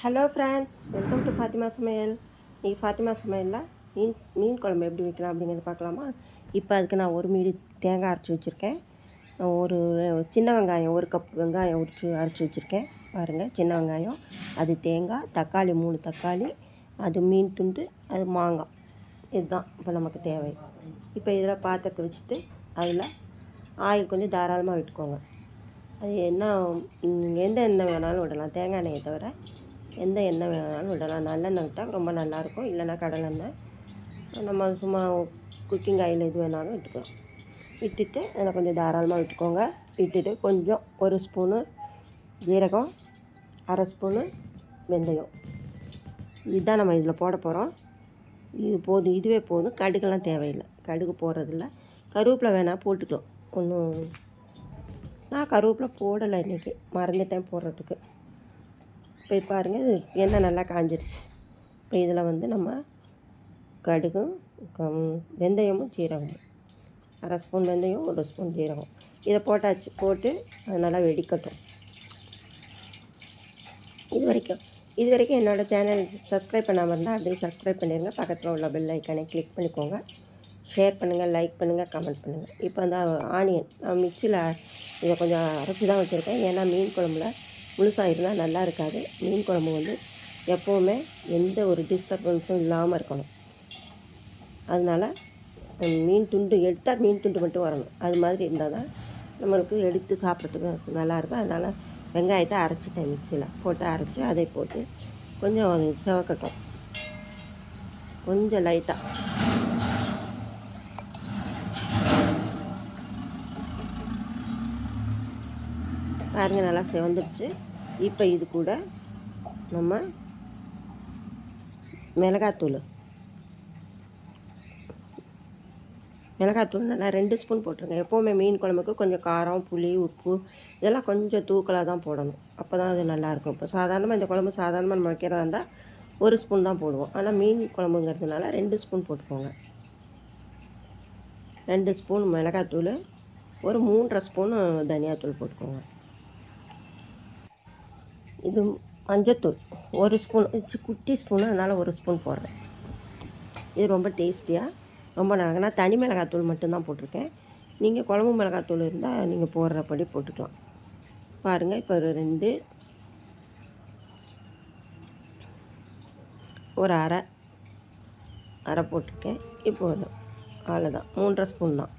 Hello friends welcome to Fathima சமையல் இன்றைக்கி ஃபாத்திமா சமையலில் மீன் மீன் குழம்பு எப்படி வைக்கலாம் அப்படிங்கிறத பார்க்கலாமா? இப்போ அதுக்கு நான் ஒரு மீடி தேங்காய் அரைச்சி வச்சுருக்கேன். ஒரு சின்ன வெங்காயம் ஒரு கப் வெங்காயம் உரிச்சு அரைச்சி வச்சுருக்கேன். பாருங்கள் சின்ன வெங்காயம் அது தேங்காய் தக்காளி மூணு தக்காளி அது மீன் துண்டு அது மாங்காய். இதுதான் இப்போ நமக்கு தேவை. இப்போ இதில் பாத்திரத்தை வச்சுட்டு அதில் ஆயில் கொஞ்சம் தாராளமாக விட்டுக்கோங்க. அது என்ன எந்த எண்ணெய் வேணாலும் விடலாம் தேங்காய் எண்ணெயை தவிர. எந்த எண்ணெய் வேணாலும் விடலாம். நல்லெண்ணெய் விட்டால் ரொம்ப நல்லாயிருக்கும். இல்லைன்னா கடலெண்ணெய் நம்ம சும்மா குக்கிங் ஆயில் எது வேணாலும் விட்டுக்கலாம். விட்டுட்டு அதில் கொஞ்சம் தாராளமாக விட்டுக்கோங்க. விட்டுட்டு கொஞ்சம் ஒரு ஸ்பூனு ஜீரகம் அரை ஸ்பூனு வெந்தயம். இதுதான் நம்ம இதில் போட போகிறோம். இது போதும். இதுவே போதும். கடுகெல்லாம் தேவையில்லை. கடுகு போடுறதில்ல. கருவேப்பிலை வேணால் போட்டுக்கலாம். ஒன்றும் நான் கருவேப்பிலை போடலை இன்றைக்கி மறந்துட்டேன் போடுறதுக்கு. இப்போ பாருங்கள் இது எண்ணெய் நல்லா காஞ்சிருச்சு. இப்போ இதில் வந்து நம்ம கடுகும் கம் வெந்தயமும் ஜீரகமும் அரை ஸ்பூன் வெந்தயம் ஒரு ஸ்பூன் ஜீரகம் இதை போட்டாச்சு போட்டு அது நல்லா வெடிக்கட்டும். இது வரைக்கும் இது வரைக்கும் என்னோடய சேனல் சப்ஸ்கிரைப் பண்ணாமல் இருந்தால் அப்படியே சப்ஸ்கிரைப் பண்ணிடுங்க பக்கத்தில் உள்ள பெல் ஐக்கானே கிளிக் பண்ணிக்கோங்க. ஷேர் பண்ணுங்கள் லைக் பண்ணுங்கள் கமெண்ட் பண்ணுங்கள் இப்போ அந்த ஆனியன் நான் மிக்சியில் இதை கொஞ்சம் அரைச்சி தான் வச்சுருக்கேன். ஏன்னா மீன் குழம்புல முழுசாக இருந்தால் நல்லா இருக்காது மீன் குழம்பு வந்து எப்போவுமே எந்த ஒரு டிஸ்டர்பன்ஸும் இல்லாமல் இருக்கணும். அதனால் மீன் துண்டு எடுத்தால் மீன் துண்டு மட்டும் வரணும். அது மாதிரி இருந்தால் தான் நம்மளுக்கு எடுத்து சாப்பிட்றதுக்கு நல்லாயிருக்கும். அதனால் வெங்காயத்தை அரைச்சிட்டேன் மிக்சியில். போட்டு அரைச்சி அதை போட்டு கொஞ்சம் அது சிவக்கட்டும். கொஞ்சம் லைட்டாக பாருங்க நல்லா சிவந்துடுச்சு இப்போ இது கூட நம்ம மிளகாத்தூள். மிளகாத்தூள் நல்லா ரெண்டு ஸ்பூன் போட்டுருங்க. எப்போவுமே மீன் குழம்புக்கு கொஞ்சம் காரம் புளி உப்பு இதெல்லாம் கொஞ்சம் தூக்கலாக தான் போடணும். அப்போ தான் அது நல்லாயிருக்கும் இப்போ சாதாரணமாக இந்த குழம்பு சாதாரணமாக நம்ம வைக்கிறதா இருந்தால் ஒரு ஸ்பூன் தான் போடுவோம். ஆனால் மீன் குழம்புங்கிறதுனால ரெண்டு ஸ்பூன் போட்டுக்கோங்க. ரெண்டு ஸ்பூன் மிளகாத்தூள் ஒரு மூன்றரை ஸ்பூன் தனியாத்தூள் போட்டுக்கோங்க. இது மஞ்சத்தூள். ஒரு ஸ்பூன் சி குட்டி ஸ்பூனு அதனால் ஒரு ஸ்பூன் போடுறேன். இது ரொம்ப டேஸ்டியாக ரொம்ப நல்லா நான் தனி மிளகாத்தூள் மட்டும்தான் போட்டிருக்கேன். நீங்கள் குழம்பு மிளகாத்தூள் இருந்தால் நீங்கள் போடுறபடி போட்டுக்கலாம். பாருங்கள் இப்போ ஒரு ரெண்டு ஒரு அரை அரை போட்டிருக்கேன். இப்போ ஒரு அவ்வளோதான் மூன்றரை ஸ்பூன் தான்.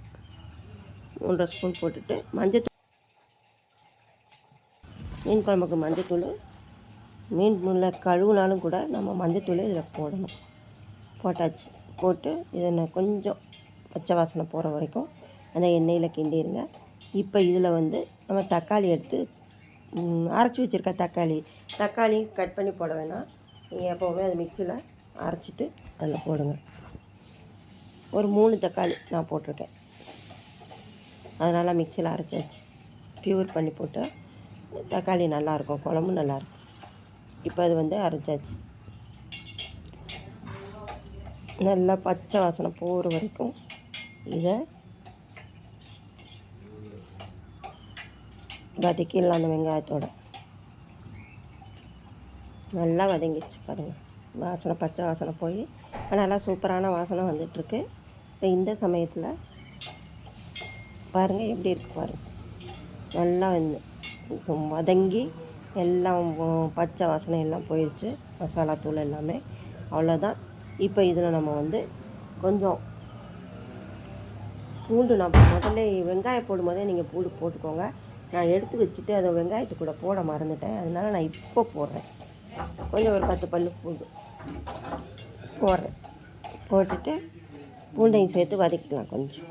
மூன்றரை ஸ்பூன் போட்டுட்டு மஞ்சத்தூள் மீன் குழம்புக்கு மஞ்சத்தூள் மீன் முள்ள கழுவுனாலும் கூட நம்ம மஞ்சத்தூள் இதில் போடணும். போட்டாச்சு. போட்டு இதை நான் கொஞ்சம் பச்சை வாசனை போகிற வரைக்கும் அந்த எண்ணெயில் கிண்டிடுங்க இப்போ இதில் வந்து நம்ம தக்காளி எடுத்து அரைச்சி வச்சுருக்க தக்காளி. தக்காளி கட் பண்ணி போட வேணாம். நீங்கள் எப்போவுமே அது மிக்சியில் அரைச்சிட்டு அதில் போடுங்க. ஒரு மூணு தக்காளி நான் போட்டிருக்கேன். அதனால் மிக்சியில் அரைச்சாச்சு. ப்யூர் பண்ணி போட்டு தக்காளி நல்லாயிருக்கும் குழம்பு நல்லாயிருக்கும். இப்போ அது வந்து அரைச்சாச்சு. நல்லா பச்சை வாசனை போகிற வரைக்கும் இதை வதக்கிடலாம் அந்த வெங்காயத்தோட. நல்லா வதங்கிடுச்சு பாருங்கள் வாசனை பச்சை வாசனை போய். நல்லா சூப்பரான வாசனை வந்துட்டுருக்கு. இப்போ இந்த சமயத்தில் பாருங்கள் எப்படி இருக்கு பாருங்கள் நல்லா வந்து வதங்கி எல்லாம் பச்சை வாசனை எல்லாம் போயிடுச்சு மசாலா தூள் எல்லாமே. அவ்வளோதான் இப்போ இதில் நம்ம வந்து கொஞ்சம் பூண்டு நான் முதல்ல வெங்காயம் போடும்போதே நீங்கள் பூண்டு போட்டுக்கோங்க. நான் எடுத்து வச்சுட்டு அதை வெங்காயத்து கூட போட மறந்துட்டேன். அதனால் நான் இப்போ போடுறேன். கொஞ்சம் ஒரு பத்து பல்லு பூண்டு போடுறேன். போட்டுட்டு பூண்டையும் சேர்த்து வதக்கிக்கலாம் கொஞ்சம்.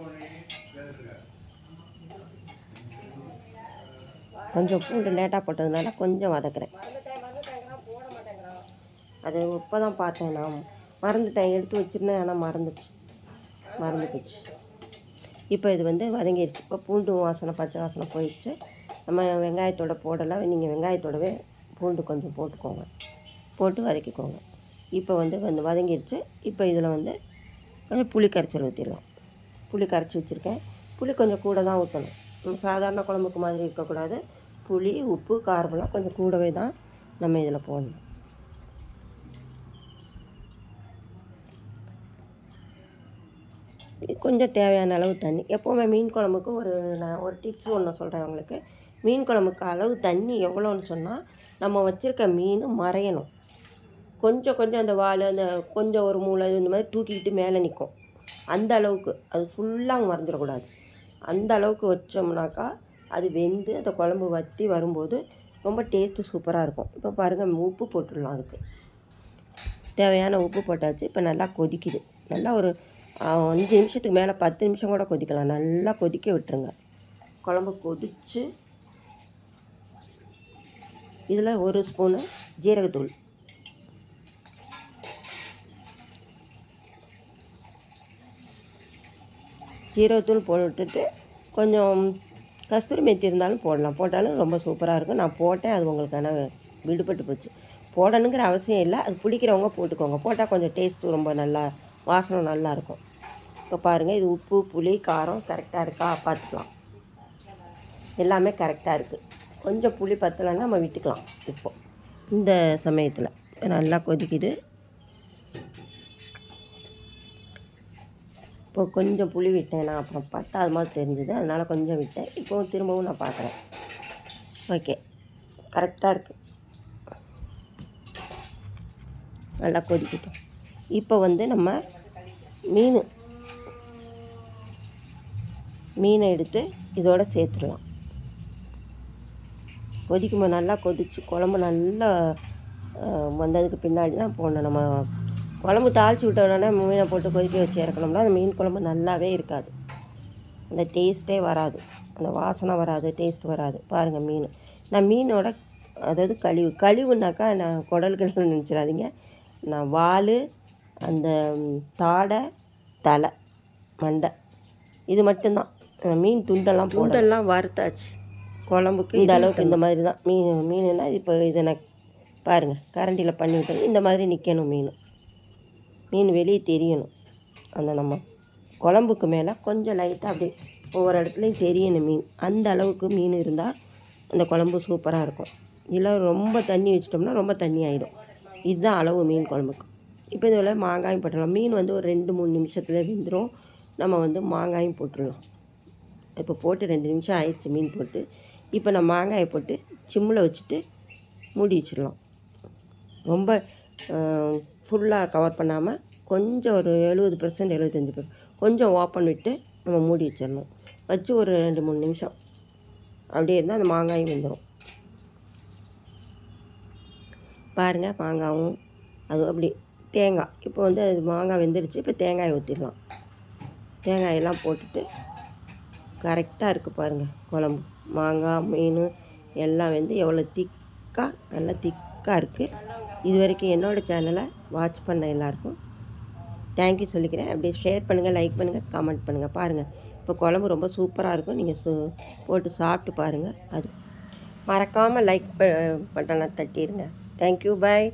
கொஞ்சம் பூண்டு லேட்டாக போட்டதுனால கொஞ்சம் வதக்குறேன். அது இப்போ தான் பார்த்தேன் நான். மறந்துட்டேன். எடுத்து வச்சுருந்தேன். ஆனால் மறந்துச்சு மறந்து போச்சு இப்போ இது வந்து வதங்கிடுச்சு இப்போ பூண்டு வாசனை பச்சை வாசனை போயிடுச்சு. நம்ம வெங்காயத்தோட போடலாம் நீங்கள் வெங்காயத்தோடவே பூண்டு கொஞ்சம் போட்டுக்கோங்க. போட்டு வதக்கிக்கோங்க. இப்போ வந்து கொஞ்சம் வதங்கிடுச்சு இப்போ இதில் வந்து கொஞ்சம் புளி கரைச்சல் ஊற்றிடலாம். புளி கரைச்சி வச்சுருக்கேன். புளி கொஞ்சம் கூட தான் ஊற்றணும். நம்ம சாதாரண குழம்புக்கு மாதிரி இருக்கக்கூடாது. புளி உப்பு காரமெல்லாம் கொஞ்சம் கூடவே தான் நம்ம இதில் போடணும். கொஞ்சம் தேவையான அளவு தண்ணி. எப்போவுமே மீன் குழம்புக்கு ஒரு நான் ஒரு டிப்ஸ் ஒன்று சொல்கிறேன் அவங்களுக்கு மீன் குழம்புக்கு அளவு தண்ணி எவ்வளோன்னு சொன்னால் நம்ம வச்சுருக்க மீன் மறையணும். கொஞ்சம் கொஞ்சம் அந்த வால் அந்த கொஞ்சம் ஒரு மூளை இந்த மாதிரி தூக்கிக்கிட்டு மேலே நிற்கும். அந்த அளவுக்கு. அது ஃபுல்லாக மறைஞ்சிடக்கூடாது. அந்த அளவுக்கு வச்சோம்னாக்கா அது வெந்து அந்த குழம்பு வற்றி வரும்போது ரொம்ப டேஸ்ட்டு சூப்பராக இருக்கும். இப்போ பாருங்கள் உப்பு போட்டுடலாம் அதுக்கு. தேவையான உப்பு போட்டாச்சு இப்போ நல்லா கொதிக்குது. நல்லா ஒரு அஞ்சு நிமிஷத்துக்கு மேலே பத்து நிமிஷம் கூட கொதிக்கலாம். நல்லா கொதிக்க விட்டுருங்க. குழம்பு கொதிச்சு இதில் ஒரு ஸ்பூனு ஜீரகத்தூள். ஜீரகத்தூள் போட்டுட்டு கொஞ்சம் கஸ்தூரி மெத்தி இருந்தாலும் போடலாம். போட்டாலும் ரொம்ப சூப்பராக இருக்கும். நான் போட்டேன். அது உங்களுக்கு ஆனால் விடுபட்டு போச்சு. போடணுங்கிற அவசியம் இல்லை. அது பிடிக்கிறவங்க போட்டுக்கோங்க. போட்டால் கொஞ்சம் டேஸ்ட்டு ரொம்ப நல்லா வாசனை நல்லா இருக்கும். இப்போ பாருங்கள் இது உப்பு புளி காரம் கரெக்டாக இருக்கா? பார்த்துக்கலாம். எல்லாமே கரெக்டாக இருக்குது கொஞ்சம் புளி பத்தலைன்னா நம்ம விட்டுக்கலாம். இப்போது இந்த சமயத்தில். நல்லா கொதிக்குது. இப்போ கொஞ்சம் புளி விட்டேன் நான் அப்புறம் பார்த்தா அது மாதிரி தெரிஞ்சுது அதனால் கொஞ்சம் விட்டேன். இப்போ திரும்பவும் நான் பார்க்குறேன். ஓகே. கரெக்டாக இருக்குது நல்லா கொதிக்கிட்டோம். இப்போ வந்து நம்ம மீன் மீனை எடுத்து இதோட சேர்த்துடலாம். கொதிக்கும்போது நல்லா கொதிச்சு குழம்பு நல்லா வந்ததுக்கு பின்னாடி தான் போடணும். நம்ம குழம்பு தாளித்து விட்ட உடனே மீனை போட்டு கொதிக்க வச்சு இறக்கணும்னா அந்த மீன் குழம்பு நல்லாவே இருக்காது. அந்த டேஸ்ட்டே வராது. அந்த வாசனை வராது டேஸ்ட் வராது. பாருங்கள் மீன். நான் மீனோட அதாவது கழிவு கழிவுனாக்கா நான் குடல் கிடல் நினச்சிடாதீங்க. நான் வால் அந்த தாடை தலை மண்டை. இது மட்டும்தான். மீன் துண்டெல்லாம் துண்டெல்லாம் வறுத்தாச்சு. குழம்புக்கு இந்த அளவுக்கு இந்த மாதிரி தான் மீன் மீனுனா இப்போ இதை நான் பாருங்கள் கரண்டியில் பண்ணி விட்டது இந்த மாதிரி நிற்கணும் மீன். மீன் வெளியே தெரியணும். அந்த நம்ம குழம்புக்கு மேலே கொஞ்சம் லைட்டாக அப்படியே ஒவ்வொரு இடத்துலையும் தெரியணும் மீன். அந்த அளவுக்கு மீன் இருந்தால் அந்த குழம்பு சூப்பராக இருக்கும். இல்லை ரொம்ப தண்ணி வச்சிட்டோம்னா ரொம்ப தண்ணி ஆகிடும் இதுதான் அளவு மீன் குழம்புக்கு. இப்போ இதில் மாங்காயும் போட்டுடலாம். மீன் வந்து ஒரு ரெண்டு மூணு நிமிஷத்தில் வெந்துடும் நம்ம வந்து மாங்காயும் போட்டுடலாம். இப்போ போட்டு ரெண்டு நிமிஷம் ஆயிடுச்சு மீன் போட்டு. இப்போ நம்ம மாங்காயை போட்டு சிம்மில் வச்சுட்டு மூடி வச்சிடலாம். ரொம்ப ஃபுல்லாக கவர் பண்ணாமல் கொஞ்சம் ஒரு எழுபது பர்சன்ட் எழுபத்தஞ்சி பர்சன்ட் கொஞ்சம் ஓப்பன் விட்டு நம்ம மூடி வச்சிடணும். வச்சு ஒரு ரெண்டு மூணு நிமிஷம். அப்படியே இருந்தால் அந்த மாங்காயும் வெந்துடும் பாருங்கள் மாங்காவும் அது அப்படி தேங்காய். இப்போ வந்து அது மாங்காய் வெந்துருச்சு. இப்போ தேங்காயை ஊற்றிடலாம் தேங்காயெல்லாம் போட்டுட்டு கரெக்டாக இருக்குது பாருங்கள் குழம்பு. மாங்காய் மீன் எல்லாம் வந்து எவ்வளோ திக்காக நல்லா திக்காக இருக்குது இது வரைக்கும் என்னோடய சேனலை வாட்ச் பண்ண எல்லாருக்கும் தேங்க்யூ சொல்லிக்கிறேன். அப்படியே ஷேர் பண்ணுங்கள் லைக் பண்ணுங்கள் கமெண்ட் பண்ணுங்கள் பாருங்கள் இப்போ குழம்பு ரொம்ப சூப்பராக இருக்கும். நீங்கள் சு போட்டு சாப்பிட்டு பாருங்கள் அது மறக்காமல் லைக் ப பட்டனை தட்டிடுங்க தேங்க்யூ பாய்